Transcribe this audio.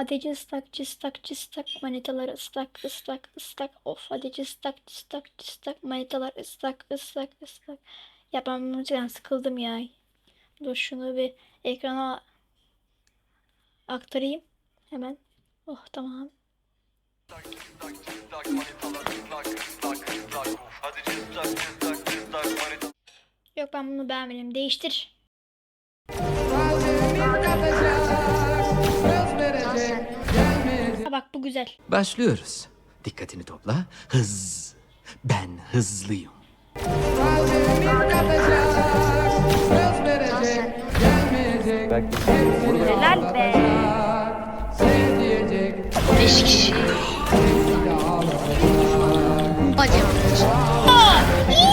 Hadi ıslak cıstak cıstak manitalar ıslak ıslak ıslak of hadi cıstak cıstak cıstak manitalar ıslak ıslak ıslak. Ya ben bundan sıkıldım ya. Dur şunu bir ekrana aktarayım hemen. Oh tamam. Yok ben bunu beğenmedim. Değiştir. bak bu güzel. Başlıyoruz. Dikkatini topla. Hız. Ben hızlıyım. Helal be. Beş kişi. Bacım. Aa! İyi,